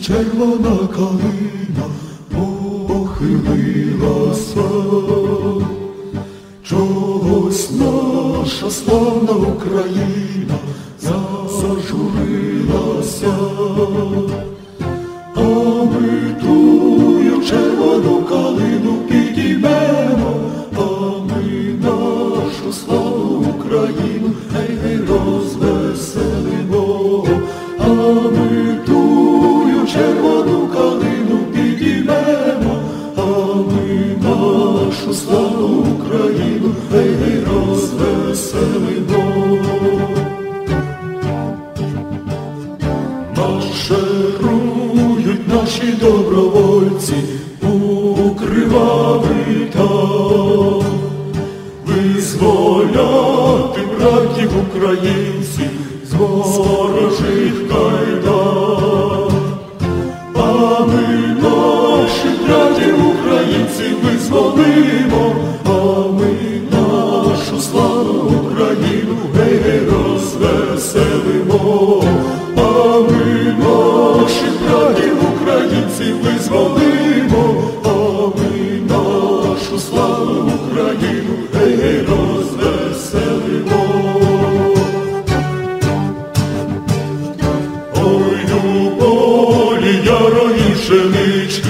червона калина похилилася, чогось наша славна Україна зажурилася, а ми тую червону калину підіймемо, а ми нашу славну Україну Україну гей, гей, розвеселимо. Марширують наші добровольці у кривавий там, визволяти братів українців з а ми нашу славу Україну гей, розвеселимо, а ми наших братів українців визволимо, а ми нашу славу Україну гей, розвеселимо. Ой, пшенички, золотистий лан.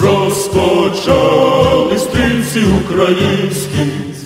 Розпочали стрільці українські з